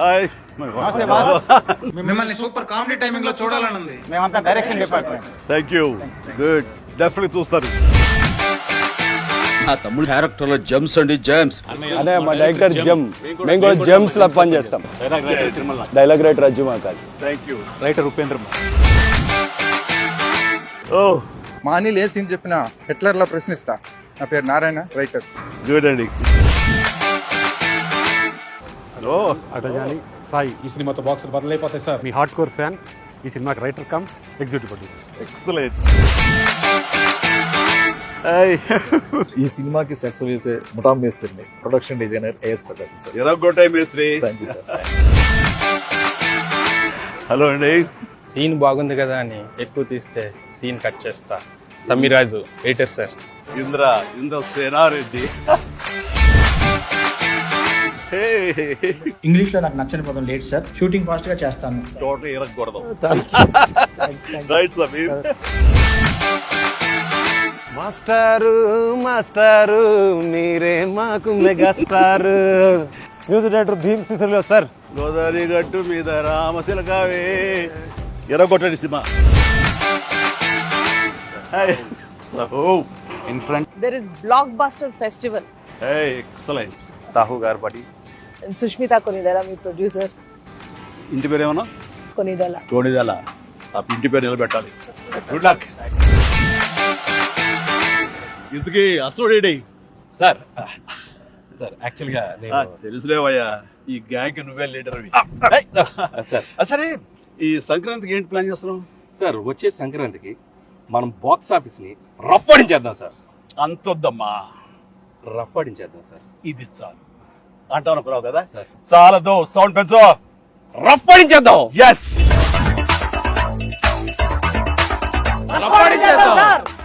Hi. మిమ్మల్ని super comedy టైమింగ్లో చూడాలని ఉంది మేమంతా direction department. Thank you good definite చూస్తారు. నా తమ్ముడు క్యారెక్టర్లో జమ్స్ అండి జమ్స్ అదే మా డైరెక్టర్ జమ్ మేము కూడా జమ్స్ లా పని చేస్తాం. డైలాగ్ రైటర్ రజ్జు మాకాలి థ్యాంక్ యూ రైటర్ ఉపేంద్ర ఓ. మా అనిల్ ఏ సీన్ చెప్పినా హిట్లర్ లా ప్రశ్నిస్తా. నా పేరు నారాయణ రైటర్ గుడ్ అండి హలో అటజాని సాయి ఈ సినిమాతో బాక్సులు బదులైపోతాయి సార్. మీ హార్డ్ కోర్ ఫ్యాన్ ఈ సినిమాకి writer cum executive producer. Excellent. ఈ సినిమాకి సెట్స్ వేసే ముఠా మేస్త్రిని production designer A S Prakash sir. ఎరగొట్టాయి మేస్త్రి. థ్యాంక్ యూ సార్ హలో అండి. సీన్ బాగుంది కదా అని ఎక్కువ తీస్తే సీన్ కట్ చేస్తా. Tammiraju editor sir. Indra Indra Senareddy. ఇంగ్లీష్లో నాకు నచ్చని పదం లేట్ సార్. షూటింగ్ ఫాస్ట్గా చేస్తాను. టోటల్ ఇరగకూడదు. రైట్ సమీర్ మాస్టారు మాస్టారు మీరే మాకు megastar music director Bheem Cecil sir Godavari గట్టు మీద రామశిలకావే ఎరగొట్టండి cinema. Hi so in front there is blockbuster festival. Hey excellent Sahu గారు పడి and సుష్మిత కొనిదల మీ ప్రొడ్యూసర్స్. ఇంటి పేరు ఏమన్నా కొనిదల. టోనిదల ఆ ఇంటి పేరు నిలబెట్టాలి. గుడ్ లక్ ఇంతకీ అసోడేడి సార్ సార్ యాక్చువల్గా నేను తెలుసులేవయ్యా ఈ గ్యాంగ్ నువ్వే లీడర్ సార్. సరే ఈ సంక్రాంతికి ఏంటి ప్లాన్ చేస్తున్నావు? సార్ వచ్చే సంక్రాంతికి మనం బాక్స్ ఆఫీస్ని రఫ్ ఆడించేద్దాం సార్. అంతొద్దమ్మా. రఫ్ ఆడించేద్దాం సార్. ఇది చాలు. అంటావు అనుకున్నావు కదా? సార్. చాలదు సౌండ్ పెంచు. రఫ్ ఆడించేద్దాం. Yes rough ఆడించేద్దాం.